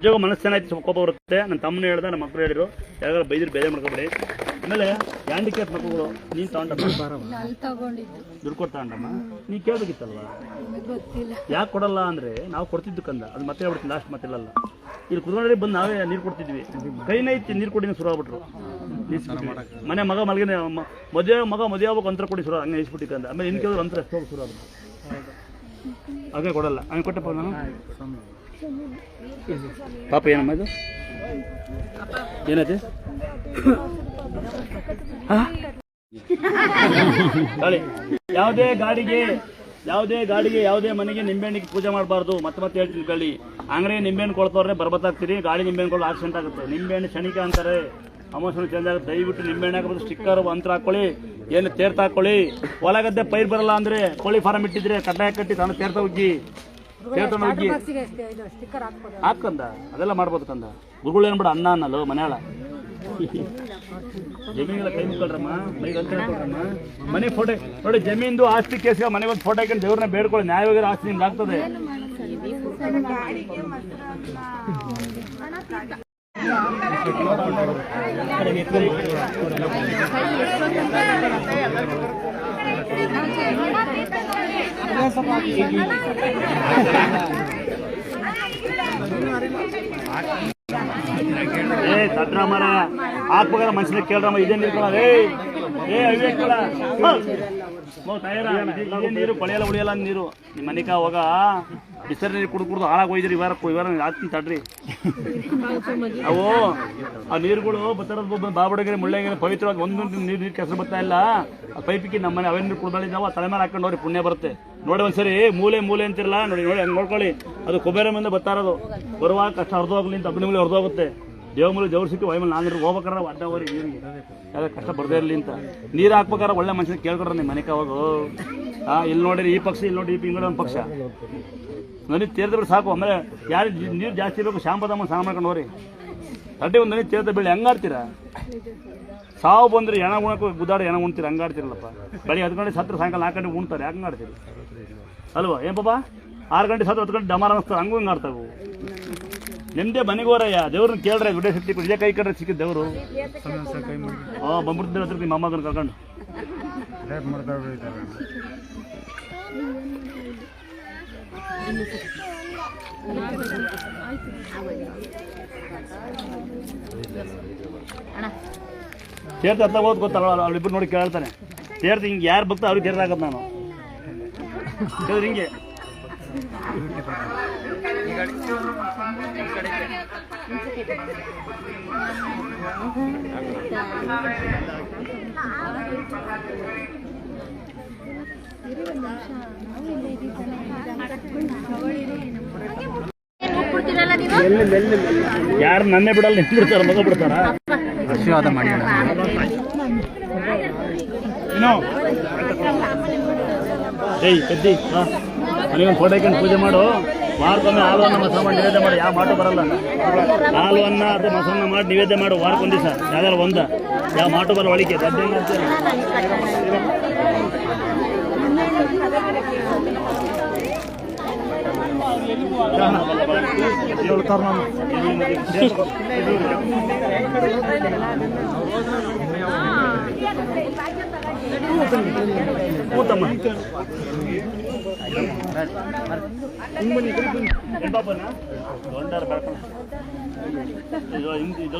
ನಿಜವಾಗ ಮನಸ್ಸು ಚೆನ್ನಾಯ್ತು ಸ್ವಲ್ಪ ಕೋಪ ಬರುತ್ತೆ. ನನ್ನ ತಮ್ಮನ ಹೇಳ್ದ ನಮ್ಮ ಮಕ್ಕಳು ಹೇಳಿದ್ರು ಯಾವಾಗ ಬೈದ್ರೆ ಬೇಜಾರು ಮಾಡ್ಕೊಬೇಡಿ. ಆಮೇಲೆ ಹ್ಯಾಂಡಿಕ್ಯಾಪ್ ಮಕ್ಕಳು ನೀನು ತಗೊಂಡಮ್ಮ? ದುಡ್ಡು ಕೊಟ್ಟು ತಗೊಂಡಮ್ಮ? ನೀ ಕೇಳಬೇಕಿತ್ತಲ್ವಾ? ಯಾಕೆ ಕೊಡಲ್ಲ ಅಂದರೆ ನಾವು ಕೊಡ್ತಿದ್ದು ಕಂದ. ಅದು ಮತ್ತೆ ಹೇಳ್ಬಿಡ್ತೀನಿ ಲಾಸ್ಟ್ ಮತ್ತೆ ಇಲ್ಲಲ್ಲ. ಇಲ್ಲಿ ಕುದುರೆ ಬಂದು ನಾವೇ ನೀರು ಕೊಡ್ತಿದ್ವಿ. ಕೈನೇ ಇತ್ತು ನೀರು ಕೊಡಿ ಶುರು ಆಗ್ಬಿಟ್ರು. ಮನೆ ಮಗ ಮಲಗಿನ ಮದುವೆ ಮಗ ಮದುವೆ ಆಗ್ಬೇಕು ಅಂತರ ಕೊಡಿ ಶುರು ಹಂಗೆ ನಿಲ್ಸ್ಬಿಟ್ಟಿದ್ದೆ ಅಂದ ಆಮೇಲೆ ಇನ್ನು ಕೇಳಿದ್ರೆ ಅಂತರ ಎಷ್ಟು ಶುರು ಆಗ್ಬಿಟ್ಟು ಹಾಗೆ ಕೊಡಲ್ಲ. ಹಂಗೆ ಕೊಟ್ಟಪ್ಪ ನಾನು? ಪಾಪ ಏನಮ್ಮ ಇದು? ಏನೈತೆ ಯಾವುದೇ ಗಾಡಿಗೆ ಯಾವುದೇ ಗಾಡಿಗೆ, ಯಾವುದೇ ಮನೆಗೆ ನಿಂಬೆಹಣ್ಣಿಗೆ ಪೂಜೆ ಮಾಡಬಾರ್ದು. ಮತ್ತೆ ಮತ್ತೆ ಹೇಳ್ತೀನಿ ಕೇಳಿ. ಅಂಗಡಿ ನಿಂಬೆಹಣ್ಣು ಕೊಳ್ತವ್ರೆ ಬರ್ಬತ್ತಾಗ್ತೀರಿ. ಗಾಡಿ ನಿಂಬೆಹಣ್ಣು ಕೊಡೋ ಆಕ್ಸಿಡೆಂಟ್ ಆಗುತ್ತೆ. ನಿಂಬೆಹಣ್ಣು ಕ್ಷಣಿಕ ಅಂತಾರೆ. ಅಮೋಷನ್ ಚೇಂಜ್ ಆಗುತ್ತೆ. ದಯವಿಟ್ಟು ನಿಂಬೆಹಣ್ಣು ಹಾಕಬಹುದು ಸ್ಟಿಕ್ಕರ್ ಅಂತರ ಹಾಕೊಳ್ಳಿ. ಏನು ತೇರ್ತಾ ಹಾಕೊಳ್ಳಿ. ಹೊಲ ಗದ್ದೆ ಪೈರ್ ಬರಲ್ಲ ಅಂದ್ರೆ ಕೋಳಿ ಫಾರಂ ಇಟ್ಟಿದ್ರೆ ಕಡ್ಡಾಯ ಕಟ್ಟಿ ತಾನು ತೇರ್ತಾ ಉಗ್ಗಿ. ಹಾಕಂದ ಅದೆಲ್ಲ ಮಾಡ್ಬೋದು ಕಂದ. ಗುರುಗಳು ಏನ್ಬಿಡ ಅನ್ನ ಅನ್ನಲ್ಲ ಮನೆಯಾಳ. ಜಮೀನೆಲ್ಲ ಕೈ ಮುಕ್ಕಳ್ರಮ್ಮ ಮೈಗೆ ಅಂತ ಹೇಳ್ಕೊಳ್ರಮ್ಮ ಮನೆ ಫೋಟೋ ನೋಡಿ ಜಮೀನ್ದು ಆಸ್ತಿ ಕೇಸ್ ಮನೆಗೆ ಒಂದು ಫೋಟೋ ಹಾಕೊಂಡು ದೇವ್ರನ್ನ ಬೇಡ್ಕೊಳ್ಳಿ. ನ್ಯಾಯವಾಗಿ ಆಸ್ತಿ ನಿಮ್ಗೆ ಆಗ್ತದೆ. ಏ ತಡ್ರ ಮರ ಹಾಕ್ಬೇಕಾದ್ರೆ ಮನುಷ್ಯನ ಕೇಳ್ರಮ್ಮ, ಇದೇ ನೀರು ಏ ಏ ತಯಾರ, ಇದೇ ನೀರು, ಕೊಳೆಯಲ್ಲ ಉಳಿಯಲ್ಲ ನೀರು. ನಿಮ್ಮ ಮನಿಕ ಹೋಗ? ಬಿಸರ್ ನೀರು ಕುಡ್ದು ಕುಡ್ದು ಹಾಳಾಗಿ ಹೋಯ್ದ್ರಿ ಇವಾರ ಇವಾರ ಹಾಕ್ತೀನಿ ತಡ್ರಿ. ಅವು ಆ ನೀರುಗಳು ಬತ್ತಾರ ಬಾಬುಡಗಿರಿ ಮುಳ್ಳಂಗೆರೆ ಪವಿತ್ರವಾಗಿ ಒಂದೊಂದು ನೀರು ನೀರು ಕೆಸರು ಬರ್ತಾ ಇಲ್ಲ. ಆ ಪೈಪಿಗೆ ನಮ್ಮ ಮನೆ ಅವೇ ನೀರು ಆ ತಲೆ ಮೇಲೆ ಹಾಕೊಂಡು ಹೋಗ್ರಿ, ಪುಣ್ಯ ಬರುತ್ತೆ. ನೋಡಿ ಒಂದ್ಸರಿ ಮೂಲೆ ಮೂಲೆ ಅಂತಿರಲ್ಲ, ನೋಡಿ ನೋಡಿ, ಹಂಗೆ ನೋಡ್ಕೊಳ್ಳಿ. ಅದು ಕುಬೇರ ಮುಂದೆ ಬರ್ತಾ ಇರೋದು ಬರುವಾಗ ಕಷ್ಟ ಹರಿದೋಗ್ಲಿ ಅಂತ ಅಗ್ನಿಮೂಲೆ ಹೊರದೋಗುತ್ತೆ. ದೇವಮೂಲ ಜೋರ್ ಸಿಕ್ಕಿ ವೈಮಲ್ ನಾನು ಹೋಗ್ಬೇಕಾರೆ ಅಡ್ಡ ಹೋರಿ ನೀರಿಗೆ ಯಾವ್ದು ಕಷ್ಟ ಬರ್ದೇ ಇರಲಿ ಅಂತ. ನೀರು ಹಾಕ್ಬೇಕಾರೆ ಒಳ್ಳೆ ಮನುಷ್ಯನ ಕೇಳ್ಕೊಡ್ರಿ ನಿಮ್ಮ ಮನೆಗೆ ಅವಾಗ ಹಾಂ ಇಲ್ಲಿ ನೋಡಿರಿ ಈ ಪಕ್ಷ ಇಲ್ಲಿ ನೋಡಿ ಈ ಒಂದು ಪಕ್ಷ. ನದಿ ತೀರ್ದ ಸಾಕು. ಆಮೇಲೆ ಯಾರು ನೀರು ಜಾಸ್ತಿ ಇರಬೇಕು ಶಾಂಪದಮ್ಮ ಸ್ನಾನ ಮಾಡ್ಕೊಂಡು ಹೋರಿ. ಒಂದು ನದಿ ತೀರ್ದ ಬೆಳೆ ಹೆಂಗಾಡ್ತೀರಾ ಸಾವು ಬಂದ್ರೆ ಎಣ ಉಣಕ್ಕೆ ಗುದಾಡ ಎಣ ಉಣ್ತೀರ ಹಂಗಾಡ್ತಿರಲ್ಲಪ್ಪ ಬೆಳಿಗ್ಗೆ ಹತ್ತು ಗಂಟೆ ಸತ್ರ, ಸಾಯಂಕಾಲ ನಾಲ್ಕು ಗಂಟೆ ಉಣ್ತಾರೆ ಹಂಗೆ ಆಡ್ತೀರಿ? ಅಲ್ವಾ? ಏನು ಪಾಪ? ಆರು ಗಂಟೆ ಸತ್ತು ಹತ್ತು ಗಂಟೆ ಡಮಾರ ಅನಿಸ್ತಾರೆ ಹಂಗೂ ಹಿಂಗೆ ಆಡ್ತಾವು. ನಿಮ್ಮದೇ ಮನೆಗೆ ಹೋರಯ್ಯ. ದೇವ್ರನ್ನ ಕೇಳ್ರೆ ಗುಡ್ಡೆ ಶಕ್ತಿ ಇದೇ ಕೈ ಕಡ್ರೆ ಸಿಕ್ಕಿದ ದೇವರು. ಹಾಂ ಬಂದ್ಬಿಡ್ತೀರ ಹತ್ರ ನಿಮ್ಮ ಮೊಮ್ಮಗನ ಕರ್ಕೊಂಡು. ತೀರ್ಥ ಹತ್ತ ಹೋದ್ ಗೊತ್ತಲ್ಲ ಅವ್ರಿಬ್ರು ನೋಡಿ ಕೇಳ್ತಾನೆ. ತೀರ್ಥ ಹಿಂಗೆ ಯಾರು ಭಕ್ತ ಅವ್ರಿಗೆ ತೀರ್ಥ ಆಗತ್ತೆ ನಾನು. ಹಿಂಗೆ. ಹೋಗ್ಬಿಡ್ತೀರಲ್ಲ ನೀವು ಯಾರು ನನ್ನೇ ಬಿಡಲ್ಲ ನಿಂತು ಬಿಡ್ತಾರ ಮಗ ಬಿಡ್ತಾರ? ಆಶೀರ್ವಾದ ಮಾಡಿ ಏನೋ? ಏಯ್ ಮನೆಗೊಂದು ಫೋಟೋ ಹಾಕೊಂಡು ಪೂಜೆ ಮಾಡು. ವಾರಕ್ಕೊಮ್ಮೆ ಹಾಲು ಅನ್ನ ಮಸಾಲ ಮಾಡಿ ನಿವೇದ್ಯ ಮಾಡಿ. ಯಾವ ಮಾಟು ಬರಲ್ಲ. ಹಾಲು ಅನ್ನ ಅಥವಾ ಮಸಾಲ ಮಾಡಿ ನಿವೇದ್ಯ ಮಾಡು. ವಾರಕ್ಕೊಂದು ದಿವಸ. ಯಾವ್ದಾರು ಒಂದ. ಯಾವ ಮಾಟು ಬರೋ ಒಳಿಕೆ ಗದ್ದೆ ಕೂತಮ್ಮ ದೊಡ್ಡಾರ ಬೆಳ್ಕಣ ಇದು ಹಿಂಗೆ ಇದು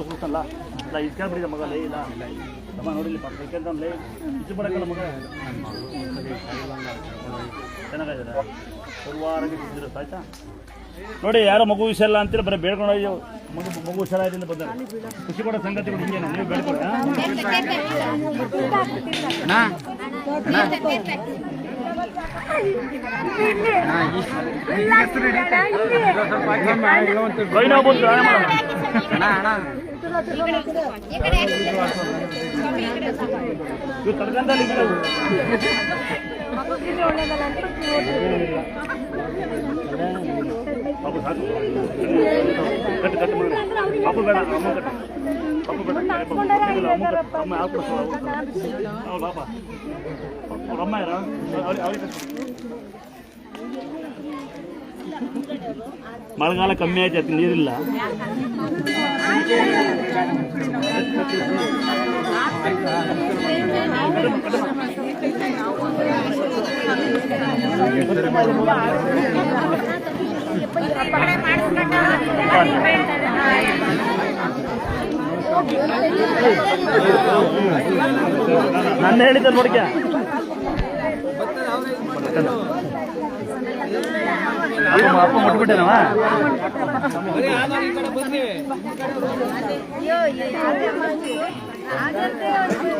ಇಲ್ಲ ಮಗ ಲೇ ಇಲ್ಲ ತಮ್ಮ ನೋಡಿಲಿ ಪಾಪ ಲೇ ಇದು ಬರಕಲ್ಲ ಮಗ ಚೆನ್ನಾಗಿದ್ದೀರ ಬಿದ್ದಿರೋದು ಆಯ್ತಾ? ನೋಡಿ ಯಾರೋ ಮಗು ವಿಷಯ ಇಲ್ಲ ಅಂತೀರ? ಬರೀ ಬೇಡ್ಕೊಂಡು ಹೋಗಿ ಮಗು ಮಗು ಹುಷಾರಾಯ್ತಿಂದ ಬಂದ ಖುಷಿ ಕೊಡೋ ಸಂಗತಿಗಳು ಹಿಂಗೆ ನೀವು ಬೇಡ್ಕೊಂಡ್ರೆ? ಕೈ ನೋವು ಇವು ಇದ್ದವು. ಪಾಪು ಸಾಕು ಕಟ್ಟು ಕಟ್ಟು ಮಗನೇ. ಪಾಪು ಬೇಡ ಅಮ್ಮ ಕಟ್ಟು ಪಾಪು ಬೇಡ ಇಲ್ಲ, ಅಮ್ಮ ಕಟ್ಟು. ಅಮ್ಮ ಯಾವ ಕೊಡ್ತಾವ ಅವ್ರು ಪಾಪ ಅವ್ರ ಅಮ್ಮ ಯಾರ ಅವ್ರಿಗೆ ಅವ್ರಿಗೆ ಕಟ್ಟು ಮಳೆಗಾಲ ಕಮ್ಮಿ ಆಯ್ತು ಅದಕ್ಕೆ ನೀರಿಲ್ಲ ನನ್ನ ಹೇಳಿದ್ದೆ ನೋಡಿಕ ಅಪ್ಪ ಅಪ್ಪ ಮುಟ್ಬಿಟ್ಟೇನವ ಪರಿಸ್ಥಿತಿ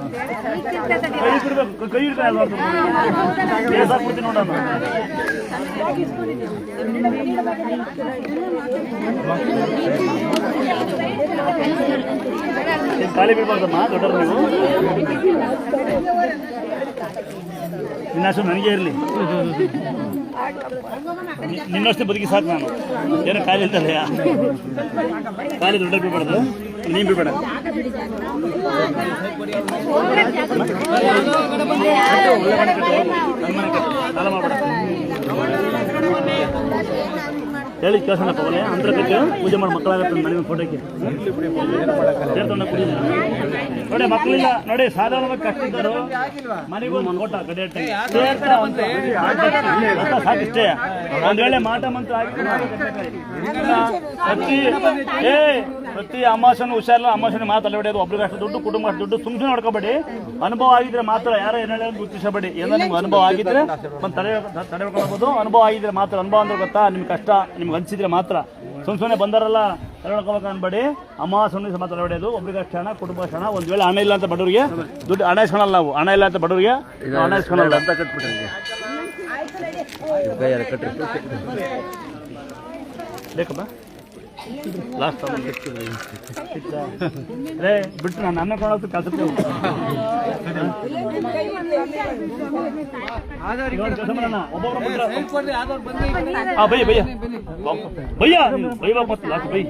ಕೈ ಬಿಡ್ಬೇಕು ಕೈ ಹಿಡ್ಕೊಂಡು ಬಿಡ್ತೀನಿ ನೋಡೋಣ ಏನ್ ಗಾಳಿ ಬೀಳ್ಬಾರ್ದಮ್ಮ ದೊಡ್ಡವ್ರು ನೀವು ನಿನ್ನಷ್ಟು ನನಗೆ ಇರಲಿ ನಿನ್ನಷ್ಟು ಬದುಕಿ ಸಾಕು ನಾನು. ಏನೋ ಖಾಲಿ ಇರ್ತಲ್ಲ ಖಾಲಿ ದೊಡ್ಡ ಬೀಳ್ಬಾರ್ದು ನೀನು ಬೀಳ್ಬೇಡ ಒಳ್ಳೆ ಮನೆ ಕಟ್ಟು ಹೋಗು. ನನ್ನ ಮನೆ ಕಟ್ಟು ಸಾಲ ಮಾಡ್ಬೇಡ ಹೇಳಿ ಕೇಳ್ಸೋಣ ಪವನೆ ಅಂತರ್ಗಕ್ಕೆ ಕಟ್ಟಿ ಪೂಜೆ ಮಾಡಿ ಮಕ್ಕಳಾಗತ್ತೆ ನನಗೆ ಫೋಟೋಕ್ಕೆ ಸೇರ್ತೊಂಡ ಕುಡಿ ನೋಡಿ ಮಕ್ಕಳಿಲ್ಲ ನೋಡಿ ಸಾಧಾರಣವಾಗಿ ಕಷ್ಟ ಇದ್ದರು ಮನೆಗೂ ಸೇರ್ತಾ ಒಂದು ಸಾಕಿಷ್ಟೇ. ಒಂದ್ ವೇಳೆ ಮಾಟ ಮಂತ್ರ ಆಗಿ ಪ್ರತಿ ಏ ಪ್ರತಿ ಅಮಾಸನ ಹುಷಾರಿಲ್ಲ. ಅಮಾಸನ ಮಾತಲ್ಲ ಅದು ಒಬ್ರಿಗೆ ಅಷ್ಟು ದುಡ್ಡು ಕುಟುಂಬ ಅಷ್ಟು ದುಡ್ಡು ಸುಮ್ಮನೆ ನೋಡ್ಕೋಬೇಡಿ. ಅನುಭವ ಆಗಿದ್ರೆ ಮಾತ್ರ ಯಾರೋ ಏನ್ ಹೇಳಿ ಗುರುತಿಸಬೇಡಿ. ಏನೋ ನಿಮ್ಗೆ ಅನುಭವ ಆಗಿದ್ರೆ ಒಂದು ತಡೆ ತಡೆಕೊಳ್ಬೋದು ಅನುಭವ ಆಗಿದ್ರೆ ಮಾತ್ರ ಅನುಭವ ಅಂದ್ರೆ ಗೊತ್ತಾ? ನಿಮ್ಗೆ ಕಷ್ಟ ನಿಮ್ಗೆ ಅನ್ಸಿದ್ರೆ ಮಾತ್ರ. ಸುಮ್ ಸುಮ್ಮನೆ ಬಂದಾರಲ್ಲ ತಡೆಕೊಳ್ಬೇಕು ಅನ್ಬೇಡಿ ಅಮಾಸನ ಮಾತ್ರ ಹೊಡೆಯೋದು ಒಬ್ರಿಗೆ ಅಷ್ಟು ಹಣ ಕುಟುಂಬ ಅಷ್ಟು ಹಣ ಒಂದ್ ವೇಳೆ ಹಣ ಇಲ್ಲ ಅಂತ ಬಡವರಿಗೆ ದುಡ್ಡು ಹಣ ಇಸ್ಕೊಳಲ್ಲ ನಾವು. ಹಣ ಇಲ್ಲ ಅಂತ ಬಡವರಿಗೆ ಹಣ ಇಸ್ಕೊಳಲ್ಲ. ಅಂತ ಕಟ್ಬಿಟ್ರಿ ಬೇಕಪ್ಪ? ಲಾಸ್ಟ್ ರೇ ಬಿಟ್ಟು ನಾನು ಅನ್ನ ಕೊಡೋದು ಕೆಲಸಕ್ಕೆ ಹೋಗ್ತೀನಿ ಬಯ್ಯ ಬಯ್ಯ ಬಯ್ಯ, ನೀನು ಬೈವ ಮತ್ತೆ ಲಾಸ್ಟ್ ಬೈ.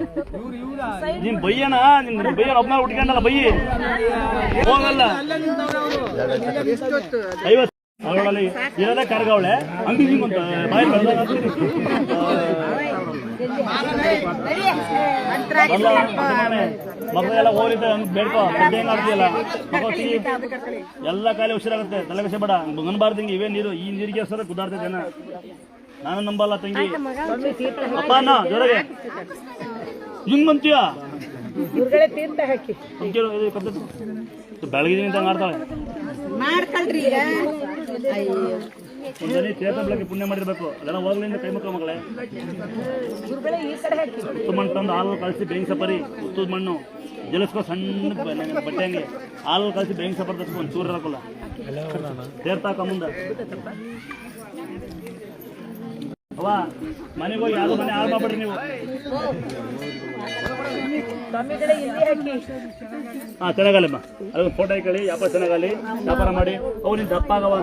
ನೀನ್ ಬಯ್ಯನ ನಿನ್ ಬಯ್ಯನ ಒಬ್ಬನ ಹುಡ್ಕೊಂಡಲ್ಲ ಬಯ್ಯಿ ಹೋಗಲ್ಲ. ಐವತ್ತು ಅವಳಲ್ಲಿ ಇರೋದೇ ಕರ್ಗವಳೆ ಹಂಗೆ ಹಿಂಗೆ ಅಂತ ಬಾಯಿ ಮಕ್ಕಳೆಲ್ಲ ಹೋಗಿದ್ದೆ ಹಂಗೆ ಬೇಡ್ಕೋ ಮಕ್ಕಳು ಸಿಹಿ ಎಲ್ಲ ಕಾಯಿಲೆ ಹುಷಾರಾಗುತ್ತೆ. ತಲೆ ಬಿಸಿ ಬೇಡ ಅನ್ಬಾರ್ದು ಹಿಂಗೆ ಇವೇ ನೀರು, ಈ ನೀರಿಗೆ ಸರ ಕುದಾಡ್ತೈತೆ ನಾನು ನಂಬಲ್ಲ ತಂಗಿ. ಅಪ್ಪ ಜೋರಾಗೆ ಹಿಂಗ್ ಬಂತೀಯ ಅಂತ ಈಗ. ಒಂದನೇ ಚೇತ ಬೆಳಗ್ಗೆ ಪುಣ್ಯ ಮಾಡಿರ್ಬೇಕು. ಅದೆಲ್ಲ ಹೋಗ್ಲಿಂದ ಕೈ ಮುಖ ಮಗಳೇ. ಉತ್ತು ಮಣ್ಣು ತಂದು ಹಾಲು ಕಳಿಸಿ ಬೇಂಗ್ ಸಪರಿ ಉತ್ತದ ಮಣ್ಣು. ಜಲಸ್ಕೋ ಸಣ್ಣ ಬಟ್ಟೆ ಹಂಗೆ ಹಾಲು ಕಳಿಸಿ ಬೇಯಿಂಗ್ ಸಪರ್ ತಪ್ಪ ಒಂದು ಚೂರು ಹಾಕಲ್ಲ ಸೇರ್ತಾಕ ಮುಂದೆ. ಅವ ಮನೆಗೆ ಹೋಗಿ ಯಾರು ಮನೆ ಹಾಳು ಮಾಡ್ಬೇಡ್ರಿ ನೀವು ಹಾ ಚೆನ್ನಾಗಲ್ಲಮ್ಮ ಅದು ಫೋಟೋ ಹಾಕಿ ವ್ಯಾಪಾರ ಚೆನ್ನಾಗಲ್ಲಿ ವ್ಯಾಪಾರ ಮಾಡಿ ಅವು ನಿನ್ ದಪ್ಪ ಆಗವ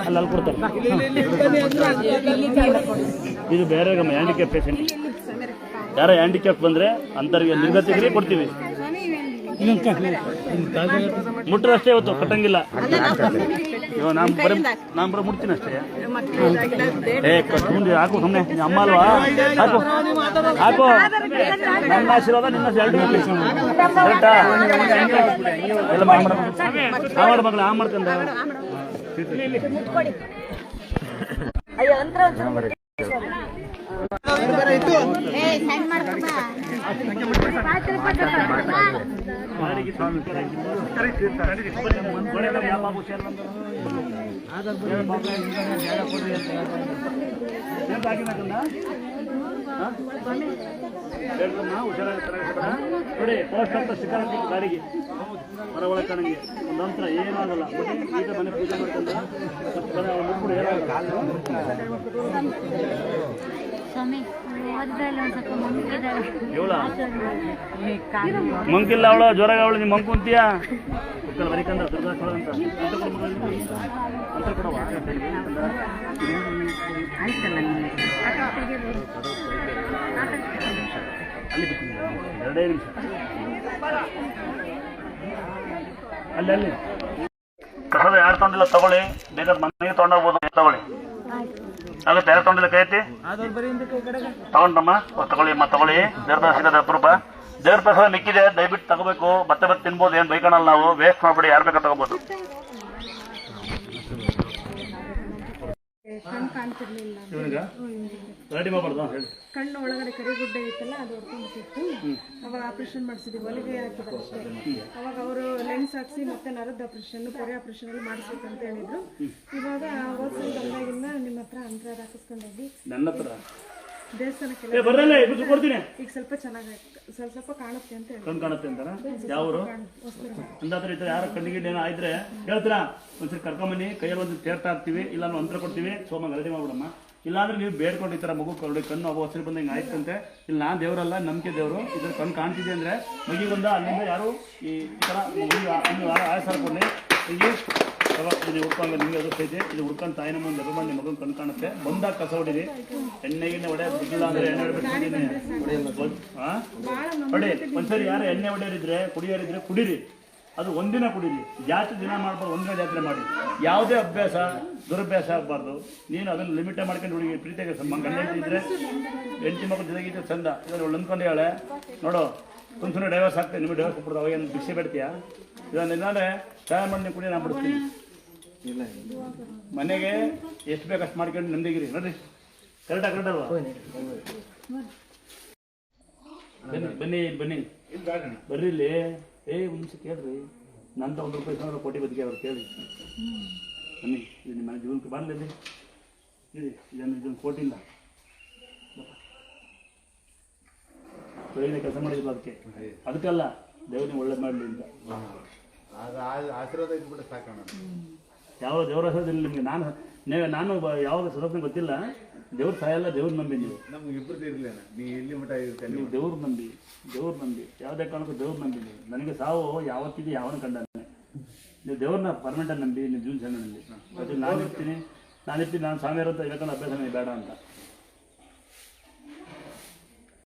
ಅಲ್ಲಿ ಅಲ್ಲಿ ಕೊಡ್ತಾರೆ ಇದು ಬೇರೆ ಹ್ಯಾಂಡಿಕ್ಯಾಪ್ ಪೇಷಂಟ್ ಯಾರ ಹ್ಯಾಂಡಿಕ್ಯಾಪ್ ಬಂದ್ರೆ ಅಂತರಿಗೆ ನಿರ್ಗತಿಗೆ ಕೊಡ್ತೀವಿ ಮುಟ್ರೆ ಅಷ್ಟೇ ಇವತ್ತು ಕಟ್ಟಂಗಿಲ್ಲ. ಇವಾಗ ನಾನು ಬರೀ ನಾನು ಬರೀ ಮುಟ್ತೀನಿ ಅಷ್ಟೇ. ಏ ಕಟ್ಕೊಂಡು ಹಾಕು ಸುಮ್ಮನೆ ಅಮ್ಮ ಅಲ್ವಾ? ಹಾಕು. ಹಾಕು. ನನ್ನ ಆಶೀರ್ವಾದ ನಿನ್ನ ಎರಡು ಕರೆಕ್ಟಾ? ಎಲ್ಲ ಮಾಡ್ಬೇಡ ಆ ಮಾಡು ಮಗಳು ಆ ಮಾಡ್ಕೊಂಡ. ಸ್ವಾಮಿ ನೋಡಿ ಪೋಸ್ಟ್ ಅಂತ ಹಾಕ್ಬೇಕು ಗಾಡಿಗೆ ಒಳಗೆ ಕಣಂಗೆ ಒಂದು ಅಂತರ ಏನೂ ಆಗಲ್ಲ ಬನ್ನಿ, ಈಗ ಮನೆ ಪೂಜೆ ಮಾಡ್ಕೊಂಡ್ರೆ ಏನಾಗಲ್ಲ. ಸ್ವಾಮಿ ಓದಿದ್ರಲ್ಲಿ ಒಂದು ಸ್ವಲ್ಪ ಮಂಕಿದ್ದಾಳೆ ಇವಳ ಮಂಕಿಲ್ಲ ಅವಳು ಜ್ವರ ಅವಳು ನಿಮ್ಮ ಮಂಕು ಅಂತೀಯ ಬರಿಕಂದ ಎರಡೇ ನಿಮಿಷ. ಅಲ್ಲಿ ಅಲ್ಲಿ. ಕಸದ ಯಾರು ತಗೊಂಡಿಲ್ಲ ತಗೊಳ್ಳಿ. ಬೇಕಾದ್ರೆ ಮನೆಗೆ ತೊಗೊಂಡೋಗ್ಬೋದು ತಗೊಳ್ಳಿ. ಆಗುತ್ತೆ ಬೇರೆ ತೊಗೊಂಡಿಲ್ಲ ಕೈ ಎತ್ತಿ ತಗೊಂಡಮ್ಮ? ತಗೊಳ್ಳಿ ಅಮ್ಮ ತಗೊಳ್ಳಿ. ದೇವ್ರ ಪ್ರಸಾದ ಸಿಗದ ರೂಪಾಯಿ ದೇವ್ರ ಪ್ರಸಾದ ಮಿಕ್ಕಿದೆ ದಯವಿಟ್ಟು ತಗೋಬೇಕು. ಮತ್ತೆ ಮತ್ತೆ ತಿನ್ಬೋದು ಏನು ಬೈಕಣಲ್ಲ ನಾವು. ವೇಸ್ಟ್ ಮಾಡ್ಬೇಡಿ ಯಾರು ಬೇಕಾದ್ರೆ ತಗೋಬೋದು. ಕಣ್ಣು ಕಾಣ್ತಿರ್ಲಿಲ್ಲ. ರೆಡಿ ಮಾಡ್ಬಾರ್ದು ಹೇಳಿ. ಕಣ್ಣು ಒಳಗಡೆ ಕರಿಗುಡ್ಡೆ ಇತ್ತಲ್ಲ ಅದು ಹೊಡ್ಕೊಂಡ್ಬಿಟ್ಟಿತ್ತು. ಅವಾಗ ಆಪರೇಷನ್ ಮಾಡಿಸಿದ್ವಿ ಹೊಲಿಗೆ ಹಾಕಿದ್ರು ಅಷ್ಟೇ. ಅವಾಗ ಅವರು ಲೆನ್ಸ್ ಹಾಕ್ಸಿ ಮತ್ತೆ ನರದ ಆಪರೇಷನ್ ಪೊರೆ ಆಪರೇಷನ್ ಎಲ್ಲ ಮಾಡಿಸ್ಬೇಕಂತ ಹೇಳಿದ್ರು. ಇವಾಗ ಹೋದ್ಸಲ ಬಂದಾಗಿಂದ ನಿಮ್ಮ ಹತ್ರ ಅಂತರ ಹಾಕಿಸ್ಕೊಂಡೋಗಿ. ನನ್ನ ಹತ್ರ ಬರಲ್ಲ ಇದು ಕೊಡ್ತೀನಿ. ಈಗ ಸ್ವಲ್ಪ ಚೆನ್ನಾಗಿ ಸ್ವಲ್ಪ ಸ್ವಲ್ಪ ಕಾಣುತ್ತೆ ಅಂತ ಹೇಳಿ. ಕಣ್ ಕಾಣುತ್ತೆ ಅಂತಾರ ಯಾವರು? ಅಂದಾದ್ರೆ ಈ ಥರ ಯಾರ ಕಣ್ಣಿಗೆ ಏನೋ ಆಯ್ದ್ರೆ ಹೇಳ್ತೀರಾ? ಒಂದ್ಸರಿ ಕರ್ಕೊಂಬನ್ನಿ ಕೈಯಲ್ಲಿ ಒಂದು ತೇರ್ತಾ ಹಾಕ್ತೀವಿ. ಇಲ್ಲ ಅಂತರ ಕೊಡ್ತೀವಿ. ಸೋಮ ರೆಡಿ ಮಾಡ್ಬಿಡಮ್ಮ. ಇಲ್ಲಾಂದ್ರೆ ನೀವು ಬೇಡ್ಕೊಂಡು ಈ ಥರ ಮಗು ಕರಡಿ ಕಣ್ಣು ಅವು ಹಸಿರು ಬಂದಂಗೆ ಆಯ್ತಂತೆ. ಇಲ್ಲಿ ನಾನು ದೇವರಲ್ಲ ನಂಬಿಕೆ ದೇವರು. ಇದ್ರ ಕಣ್ಣು ಕಾಣ್ತಿದೆ ಅಂದ್ರೆ ಮಗಿಗೊಂದ ಅಲ್ಲಿಂದ ಯಾರು ಈ ತರ ಥರ ಮಗುವಿಗೆ ಒಂದು ವಾರ ಇಲ್ಲಿ ಇದು ಹುಡ್ಕೊಂಡ ನಿಮಗೆ ಅದು ಇದೆ. ಹುಡ್ಕೊಂಡು ತಾಯಿನ ಮುಂದೆ ನೆಪ ಮಾಡಿ ಮಗನ ಕಣ್ ಕಾಣುತ್ತೆ. ಬಂದಾಗ ಕಸ ಹೊಡಿರಿ. ಎಣ್ಣೆ ಗಿಣ್ಣೆ ಹೊಡೆ ಬಿದ್ದಿಲ್ಲ ಅಂದ್ರೆ ಎಣ್ಣೆ ಹೊಡಿಬಿಟ್ಟಿದ್ದೀನಿ ಹಾಂ ಹೊಡಿ. ಒಂದ್ಸರಿ ಯಾರು ಎಣ್ಣೆ ಹೊಡೆಯೋರಿದ್ರೆ, ಕುಡಿಯೋರಿದ್ರೆ ಕುಡೀರಿ. ಅದು ಒಂದಿನ ಕುಡೀರಿ. ಜಾಸ್ತಿ ದಿನ ಮಾಡ್ಬಾರ್ದು, ಒಂದಿನ ಜಾತ್ರೆ ಮಾಡಿ. ಯಾವುದೇ ಅಭ್ಯಾಸ, ದುರಭ್ಯಾಸ ಆಗಬಾರ್ದು. ನೀನು ಅದನ್ನು ಲಿಮಿಟೇ ಮಾಡ್ಕೊಂಡು ಹುಡುಗಿ, ಪ್ರೀತಿಯಾಗಿ ಗಂಡ ಇದ್ದರೆ ಹೆಂಡತಿ ಮಕ್ಕಳು ಜೊತೆಗಿದ್ರೆ ಚಂದ. ಅವಳು ಅಂದ್ಕೊಂಡು ಹೇಳೆ ನೋಡು ಸುಮ್ಮನೆ ಡೈವರ್ಸ್ ಆಗ್ತದೆ. ನಿಮಗೆ ಡೈವರ್ಸ್ ಕೊಡ್ತಾವೆ ಏನು ಭಿಕ್ಷೆ ಬಿಡ್ತೀಯಾ? ಇದನ್ನು ಏನಾದ್ರೆ ಸಹಾಯ ಮಾಡಿ ಕುಡಿ, ನಾನು ಬಿಡ್ತೀನಿ. ಮನೆಗೆ ಎಷ್ಟು ಬೇಕು ಅಷ್ಟು ಮಾಡ್ಕೊಂಡು ನಂಬಿಗಿರಿ ನೋಡ್ರಿ. ಕರೆಕ್ಟಾಗಿ ಕರೆಕ್ಟ್ ಅಲ್ವಾ? ಬನ್ನಿ ಬನ್ನಿ ಇಲ್ಲಿ ಬನ್ನಿ. ಬರ್ರಿ ಇಲ್ಲಿ. ಏ ಒಂದು ನಿಮಿಷ ಕೇಳ್ರಿ. ನಂತ ಒಂದು ರೂಪಾಯಿ ಸಾವಿರ ಕೋಟಿ ಬದುಕಿ ಅವ್ರು ಕೇಳಿ ಬನ್ನಿ ಇದು ನಿಮ್ಮ ಮನೆ ಜೀವನಕ್ಕೆ ಬರಲಿ ಇಲ್ಲಿ ಇಲ್ಲಿ ಇದನ್ನು ಇದನ್ನು ಕೋಟಿಲ್ಲ ಬೆಳಿಗ್ಗೆ ಕೆಲಸ ಮಾಡಿದ್ರು ಅದಕ್ಕೆ. ಅದಕ್ಕಲ್ಲ ದೇವ್ರಿಗೆ ಒಳ್ಳೇದು ಮಾಡಲಿ ಅಂತ. ಆಶೀರ್ವಾದ ಇದ್ಬಿಟ್ಟು ಸಾಕಣ ಯಾವ ದೇವರ ಹೆಸರಲ್ಲಿ ನಿಮಗೆ ನಾನು ನೀವು ನಾನು ಯಾವಾಗ ಸದಸ್ಯ ಗೊತ್ತಿಲ್ಲ ದೇವ್ರ ಸಹಾಯ ಎಲ್ಲ ದೇವ್ರ ನಂಬಿ ನೀವು. ನಮ್ಗೆ ಇಬ್ಬರು ಇರ್ಲಿಲ್ಲ. ನೀ ಎಲ್ಲಿ ಮಠ ಇರುತ್ತೆ ನೀವು ದೇವ್ರ ನಂಬಿ ದೇವ್ರ ನಂಬಿ ಯಾವುದೇ ಕಾರಣಕ್ಕೂ ದೇವ್ರ ನಂಬಿ ನೀವು. ನನಗೆ ಸಾವು ಯಾವತ್ತಿದೆ ಯಾವನ ಕಂಡಾನೆ. ನೀವು ದೇವ್ರನ್ನ ಪರ್ಮನೆಂಟ್ ನಂಬಿ ನೀವು ಜೀವನ ಜನ ನಂಬಿ. ನಾನು ಇರ್ತೀನಿ ನಾನು ಇರ್ತೀನಿ ನಾನು ಸ್ವಾಮಿ ಅಂತ ಇರಕಂದ್ರೆ ಅಭ್ಯಾಸ ಬೇಡ ಅಂತ.